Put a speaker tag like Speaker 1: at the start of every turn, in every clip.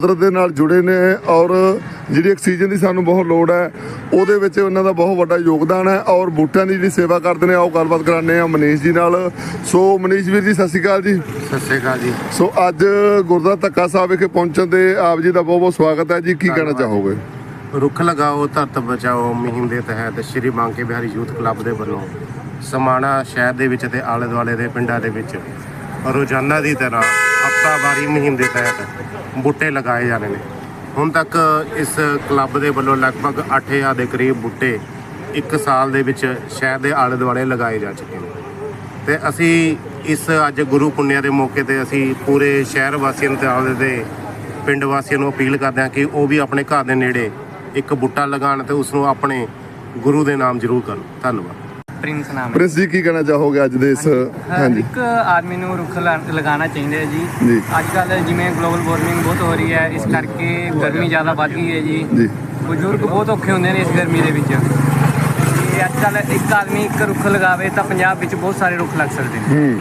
Speaker 1: ਕੁਦਰਤ ਦੇ ਨਾਲ ਜੁੜੇ ਨੇ ਔਰ ਜਿਹੜੀ ਆਕਸੀਜਨ ਦੀ ਸਾਨੂੰ ਬਹੁਤ ਲੋੜ ਹੈ ਉਹਦੇ ਵਿੱਚ ਉਹਨਾਂ ਦਾ ਬਹੁਤ ਵੱਡਾ ਯੋਗਦਾਨ ਹੈ ਔਰ ਬੂਟਿਆਂ ਦੀ ਜਿਹੜੀ ਸੇਵਾ ਕਰਦੇ ਨੇ ਆਓ ਗੱਲਬਾਤ ਕਰਾਉਂਦੇ ਆ ਮਨੀਸ਼ ਜੀ ਨਾਲ। ਸੋ ਮਨੀਸ਼ ਵੀਰ ਜੀ ਸਤਿ ਸ਼੍ਰੀ ਅਕਾਲ ਜੀ।
Speaker 2: ਸਤਿ ਸ਼੍ਰੀ ਅਕਾਲ ਜੀ।
Speaker 1: ਸੋ ਅੱਜ ਗੁਰਦੁਆਰਾ ਧੱਕਾ ਸਾਹਿਬ ਵਿਖੇ ਪਹੁੰਚਣ ਤੇ ਆਪ ਜੀ ਦਾ ਬਹੁਤ ਬਹੁਤ ਸਵਾਗਤ ਹੈ ਜੀ। ਕੀ ਕਹਿਣਾ ਚਾਹੋਗੇ?
Speaker 2: ਰੁੱਖ ਲਗਾਓ ਧਰਤ ਬਚਾਓ ਮੁਹਿੰਮ ਦੇ ਤਹਿਤ ਸ਼੍ਰੀ ਬਾਂਕੇ ਬਿਹਾਰੀ ਯੂਥ ਕਲੱਬ ਦੇ ਵੱਲੋਂ ਸਮਾਣਾ ਸ਼ਹਿਰ ਦੇ ਵਿੱਚ ਤੇ ਆਲੇ ਦੁਆਲੇ ਦੇ ਪਿੰਡਾਂ ਦੇ ਵਿੱਚ ਰੋਜ਼ਾਨਾ ਦੀ ਤਰ੍ਹਾਂ ਹਫ਼ਤਾਵਾਰੀ ਮੁਹਿੰਮ ਦੇ ਤਹਿਤ ਬੂਟੇ ਲਗਾਏ ਜਾਣੇ ਨੇ। ਹੁਣ ਤੱਕ ਇਸ ਕਲੱਬ ਦੇ ਵੱਲੋਂ ਲਗਭਗ 8000 ਦੇ ਕਰੀਬ ਬੂਟੇ ਇੱਕ ਸਾਲ ਦੇ ਵਿੱਚ ਸ਼ਹਿਰ ਦੇ ਆਲੇ ਦੁਆਲੇ ਲਗਾਏ ਜਾ ਚੁੱਕੇ ਨੇ। ਤੇ ਅਸੀਂ ਇਸ ਅੱਜ ਗੁਰੂ ਪੁੰਨਿਆ ਦੇ ਮੌਕੇ ਤੇ ਅਸੀਂ ਪੂਰੇ ਸ਼ਹਿਰ ਵਾਸੀਆਂ ਤੇ ਆਲੇ ਦੇ ਪਿੰਡ ਵਾਸੀਆਂ ਨੂੰ ਅਪੀਲ ਕਰਦੇ ਹਾਂ ਕਿ ਉਹ ਵੀ ਆਪਣੇ ਘਰ ਦੇ ਨੇੜੇ ਇੱਕ ਬੂਟਾ ਲਗਾਉਣ ਤੇ ਉਸ ਨੂੰ ਆਪਣੇ ਗੁਰੂ ਦੇ ਨਾਮ ਜ਼ਰੂਰ ਕਰਨ। ਧੰਨਵਾਦ।
Speaker 3: ਪ੍ਰਿੰਸ ਨਾਮ ਹੈ।
Speaker 1: ਪ੍ਰਿੰਸ ਜੀ ਕੀ ਕਹਿਣਾ ਚਾਹੋਗੇ ਅੱਜ ਦੇ ਇਸ ਹਾਂਜੀ।
Speaker 3: ਇੱਕ ਆਦਮੀ ਨੂੰ ਰੁੱਖ ਲਾ- ਲਗਾਉਣਾ ਚਾਹੀਦਾ ਹੈ ਜੀ।
Speaker 1: ਜੀ।
Speaker 3: ਅੱਜ ਕੱਲ ਜਿਵੇਂ ਗਲੋਬਲ ਵਾਰਮਿੰਗ ਬਹੁਤ ਹੋ ਰਹੀ ਹੈ ਇਸ ਕਰਕੇ ਗਰਮੀ ਜ਼ਿਆਦਾ ਵੱਧ ਗਈ ਹੈ ਜੀ।
Speaker 1: ਜੀ।
Speaker 3: ਬਜ਼ੁਰਗ ਬਹੁਤ ਔਖੇ ਹੁੰਦੇ ਨੇ ਇਸ ਗਰਮੀ ਦੇ ਵਿੱਚ। ਤੇ ਅੱਜ ਕੱਲ ਇੱਕ ਆਦਮੀ ਇੱਕ ਰੁੱਖ ਲਗਾਵੇ ਤਾਂ ਪੰਜਾਬ ਵਿੱਚ ਬਹੁਤ ਸਾਰੇ ਰੁੱਖ ਲੱਗ ਸਕਦੇ ਨੇ।
Speaker 1: ਹੂੰ।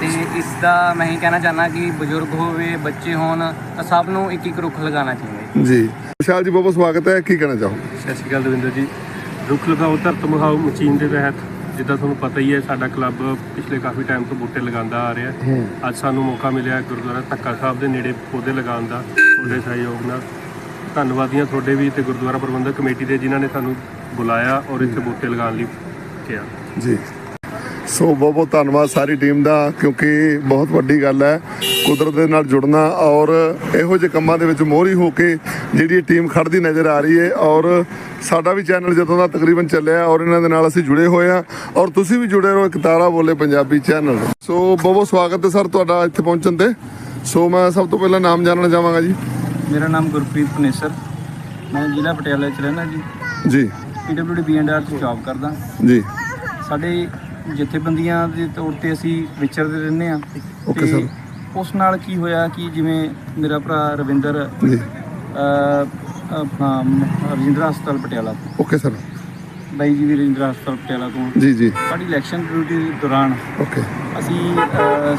Speaker 3: ਤੇ ਇਸ ਦਾ ਮੈਂ ਹੀ ਕਹਿਣਾ ਚਾਹਨਾ ਕਿ ਬਜ਼ੁਰਗ ਹੋਵੇ ਬੱਚੇ ਹੋਣ ਤਾਂ ਸਭ ਨੂੰ ਇੱਕ ਇੱਕ ਰੁੱਖ ਲਗਾਉਣਾ ਚਾਹੀਦਾ ਹੈ।
Speaker 1: ਜੀ। ਵਿਸ਼ਾਲ ਜੀ ਬਹੁਤ ਬਹੁਤ ਸਵਾਗਤ ਹੈ। ਕੀ ਕਹਿਣਾ ਚਾਹੋਗੇ?
Speaker 4: ਸਤਿ ਸ਼੍ਰੀ ਅਕਾਲ ਦਵਿੰਦਰ ਜੀ। ਰੁੱਖ ਲਗਾਓ ਧਰਤ ਮਹਾਓ ਮਚੀਨ ਦੇ ਤਹਿਤ। ਜਿੱਦਾਂ ਤੁਹਾਨੂੰ ਪਤਾ ਹੀ ਹੈ ਸਾਡਾ ਕਲੱਬ ਪਿਛਲੇ ਕਾਫੀ ਟਾਈਮ ਤੋਂ ਬੂਟੇ ਲਗਾਉਂਦਾ ਆ ਰਿਹਾ। ਹੈ। ਅੱਜ ਸਾਨੂੰ ਮੌਕਾ ਮਿਲਿਆ ਗੁਰਦੁਆਰਾ ਧੱਕਾ ਸਾਹਿਬ ਦੇ ਨੇੜੇ ਪੌਦੇ ਲਗਾਉਣ ਦਾ ਤੁਹਾਡੇ ਸਹਿਯੋਗ ਨਾਲ। ਧੰਨਵਾਦੀਆਂ ਤੁਹਾਡੇ ਵੀ ਤੇ ਗੁਰਦੁਆਰਾ ਪ੍ਰਬੰਧਕ ਕਮੇਟੀ ਦੇ ਜਿਨ੍ਹਾਂ ਨੇ ਸਾਨੂੰ ਬੁਲਾਇਆ ਔਰ ਇੱਥੇ ਬੂਟੇ ਲਗਾਉਣ ਲਈ ਕਿਹਾ।
Speaker 1: ਜੀ। ਸੋ ਬਹੁਤ ਬਹੁਤ ਧੰਨਵਾਦ ਸਾਰੀ ਟੀਮ ਦਾ ਕਿਉਂਕਿ ਬਹੁਤ ਵੱਡੀ ਗੱਲ ਹੈ। ਕੁਦਰਤ ਦੇ ਨਾਲ ਜੁੜਨਾ ਔਰ ਇਹੋ ਜਿਹੇ ਕੰਮਾਂ ਦੇ ਵਿੱਚ ਮੋਹਰੀ ਹੋ ਕੇ ਜਿਹੜੀ ਟੀਮ ਖੜਦੀ ਨਜ਼ਰ ਆ ਰਹੀ ਹੈ ਔਰ ਸਾਡਾ ਵੀ ਚੈਨਲ ਜਦੋਂ ਦਾ ਤਕਰੀਬਨ ਚੱਲਿਆ ਔਰ ਇਹਨਾਂ ਦੇ ਨਾਲ ਅਸੀਂ ਜੁੜੇ ਹੋਏ ਆ ਔਰ ਤੁਸੀਂ ਵੀ ਜੁੜੇ ਰਹੋ ਇੱਕ ਤਾਰਾ ਬੋਲੇ ਪੰਜਾਬੀ ਚੈਨਲ। ਸੋ ਬਹੁਤ ਬਹੁਤ ਸਵਾਗਤ ਹੈ ਸਰ ਤੁਹਾਡਾ ਇੱਥੇ ਪਹੁੰਚਣ ਤੇ। ਸੋ ਮੈਂ ਸਭ ਤੋਂ ਪਹਿਲਾਂ ਨਾਮ ਜਾਣਨਾ ਚਾਹਾਂਗਾ ਜੀ।
Speaker 5: ਮੇਰਾ ਨਾਮ ਗੁਰਪ੍ਰੀਤ ਪਨੇਸਰ ਮੈਂ ਜ਼ਿਲ੍ਹਾ ਪਟਿਆਲਾ ਚ ਰਹਿਣਾ ਜੀ।
Speaker 1: ਜੀ।
Speaker 5: ਪੀਡਬਲਯੂਡੀ ਬੀਐਨਆਰ ਚ ਜੌਬ ਕਰਦਾ।
Speaker 1: ਜੀ।
Speaker 5: ਸਾਡੇ ਜਥੇਬੰਦੀਆਂ ਦੇ ਤੌਰ ਤੇ ਅਸੀਂ ਵਿਚਰਦੇ ਰਹਿੰਦੇ ਆ
Speaker 1: Okay, sir.
Speaker 5: ਉਸ ਨਾਲ ਕੀ ਹੋਇਆ ਕਿ ਜਿਵੇਂ ਮੇਰਾ ਭਰਾ ਰਵਿੰਦਰ
Speaker 1: ਜੀ।
Speaker 5: ਆਪਣਾ ਰਜਿੰਦਰਾ ਹਸਪਤਾਲ ਪਟਿਆਲਾ ਤੋਂ।
Speaker 1: Okay sir.
Speaker 5: ਬਾਈ ਜੀ ਵੀ ਰਜਿੰਦਰਾ ਹਸਪਤਾਲ ਪਟਿਆਲਾ ਤੋਂ।
Speaker 1: ਜੀ ਜੀ।
Speaker 5: ਸਾਡੀ ਇਲੈਕਸ਼ਨ ਡਿਊਟੀ ਦੇ ਦੌਰਾਨ
Speaker 1: ਓਕੇ।
Speaker 5: ਅਸੀਂ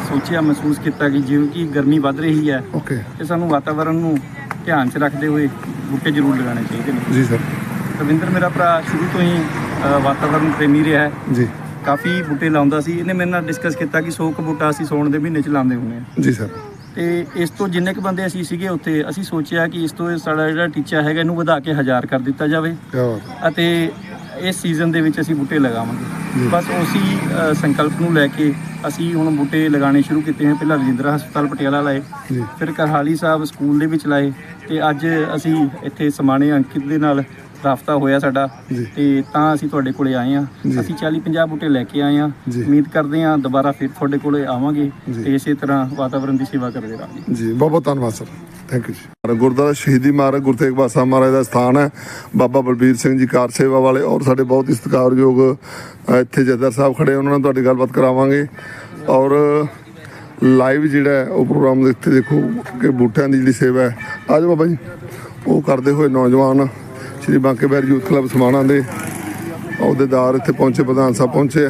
Speaker 5: ਸੋਚਿਆ ਮਹਿਸੂਸ ਕੀਤਾ ਕਿ ਜਿਵੇਂ ਕਿ ਗਰਮੀ ਵੱਧ ਰਹੀ ਹੈ
Speaker 1: ਓਕੇ।
Speaker 5: ਤੇ ਸਾਨੂੰ ਵਾਤਾਵਰਣ ਨੂੰ ਧਿਆਨ 'ਚ ਰੱਖਦੇ ਹੋਏ ਬੂਟੇ ਜ਼ਰੂਰ ਲਗਾਉਣੇ ਚਾਹੀਦੇ ਨੇ।
Speaker 1: ਜੀ ਸਰ।
Speaker 5: ਰਵਿੰਦਰ ਮੇਰਾ ਭਰਾ ਸ਼ੁਰੂ ਤੋਂ ਹੀ ਵਾਤਾਵਰਣ ਪ੍ਰੇਮੀ ਰਿਹਾ ਹੈ।
Speaker 1: ਜੀ।
Speaker 5: ਕਾਫੀ ਬੂਟੇ ਲਾਉਂਦਾ ਸੀ। ਇਹਨੇ ਮੇਰੇ ਨਾਲ ਡਿਸਕਸ ਕੀਤਾ ਕਿ 100 ਕੁ ਬੂਟਾ ਅਸੀਂ ਸੌਣ ਦੇ ਮਹੀਨੇ ਚ ਲਾਉਂਦੇ ਹੁੰਦੇ ਆ।
Speaker 1: ਜੀ ਸਰ।
Speaker 5: ਤੇ ਇਸ ਤੋਂ ਜਿੰਨੇ ਕੁ ਬੰਦੇ ਅਸੀਂ ਸੀਗੇ ਉੱਥੇ ਅਸੀਂ ਸੋਚਿਆ ਕਿ ਇਸ ਤੋਂ ਸਾਡਾ ਜਿਹੜਾ ਟੀਚਾ ਹੈਗਾ ਇਹਨੂੰ ਵਧਾ ਕੇ 1000 ਕਰ ਦਿੱਤਾ ਜਾਵੇ। ਅਤੇ ਇਸ ਸੀਜ਼ਨ ਦੇ ਵਿੱਚ ਅਸੀਂ ਬੂਟੇ ਲਗਾਵਾਂਗੇ। ਬਸ ਉਸੇ ਸੰਕਲਪ ਨੂੰ ਲੈ ਕੇ ਅਸੀਂ ਹੁਣ ਬੂਟੇ ਲਗਾਉਣੇ ਸ਼ੁਰੂ ਕੀਤੇ ਹਨ ਪਹਿਲਾਂ ਰਜਿੰਦਰਾ ਹਸਪਤਾਲ ਪਟਿਆਲਾ ਲਾਏ ਫਿਰ ਕਰਹਾਲੀ ਸਾਹਿਬ ਸਕੂਲ ਦੇ ਵਿੱਚ ਲਾਏ। ਤੇ ਅੱਜ ਅਸੀਂ ਇੱਥੇ ਸਮਾਣੇ ਅੰਕਿਤ ਦੇ ਨਾਲ ਰਾਫਤਾ ਹੋਇਆ ਸਾਡਾ। ਤੇ ਤਾਂ ਅਸੀਂ ਤੁਹਾਡੇ ਕੋਲੇ ਆਏ ਆ। ਅਸੀਂ 40 50 ਬੂਟੇ ਲੈ ਕੇ ਆਏ ਆ। ਉਮੀਦ ਕਰਦੇ ਆ ਦੁਬਾਰਾ ਫਿਰ ਤੁਹਾਡੇ ਕੋਲੇ ਆਵਾਂਗੇ। ਤੇ ਇਸੇ ਤਰ੍ਹਾਂ ਵਾਤਾਵਰਣ ਦੀ ਸੇਵਾ ਕਰਦੇ ਰਹਾਂਗੇ।
Speaker 1: ਜੀ ਬਹੁਤ ਬਹੁਤ ਧੰਨਵਾਦ ਸਰ। ਥੈਂਕ ਯੂ ਜੀ। ਗੁਰਦੁਆਰਾ ਸ਼ਹੀਦੀ ਮਾਰਗ ਗੁਰੂ ਤੇਗ ਬਹਾਦਰ ਮਹਾਰਾਜ ਦਾ ਸਥਾਨ ਹੈ। ਬਾਬਾ ਬਲਬੀਰ ਸਿੰਘ ਜੀ ਕਾਰ ਸੇਵਾ ਵਾਲੇ ਔਰ ਸਾਡੇ ਬਹੁਤ ਹੀ ਸਤਿਕਾਰਯੋਗ ਇੱਥੇ ਜੱਦਰ ਸਾਹਿਬ ਖੜੇ ਉਹਨਾਂ ਨਾਲ ਤੁਹਾਡੀ ਗੱਲਬਾਤ ਕਰਾਵਾਂਗੇ। ਔਰ ਲਾਈਵ ਜਿਹੜਾ ਉਹ ਪ੍ਰੋਗਰਾਮ ਦੇ ਇੱਥੇ ਦੇਖੋ ਕਿ ਬੂਟਿਆਂ ਦੀ ਜਿਹੜੀ ਸੇਵਾ ਹੈ। ਆਜੋ ਬਾਬਾ ਜੀ। ਉਹ ਕਰਦੇ ਹੋਏ ਨੌਜਵਾਨ ਸ਼੍ਰੀ ਬਾਂਕੇ ਬਿਹਾਰੀ ਯੂਥ ਕਲੱਬ ਸਮਾਣਾ ਦੇ ਅਹੁਦੇਦਾਰ ਇੱਥੇ ਪਹੁੰਚੇ ਪ੍ਰਧਾਨ ਸਾਹਿਬ ਪਹੁੰਚੇ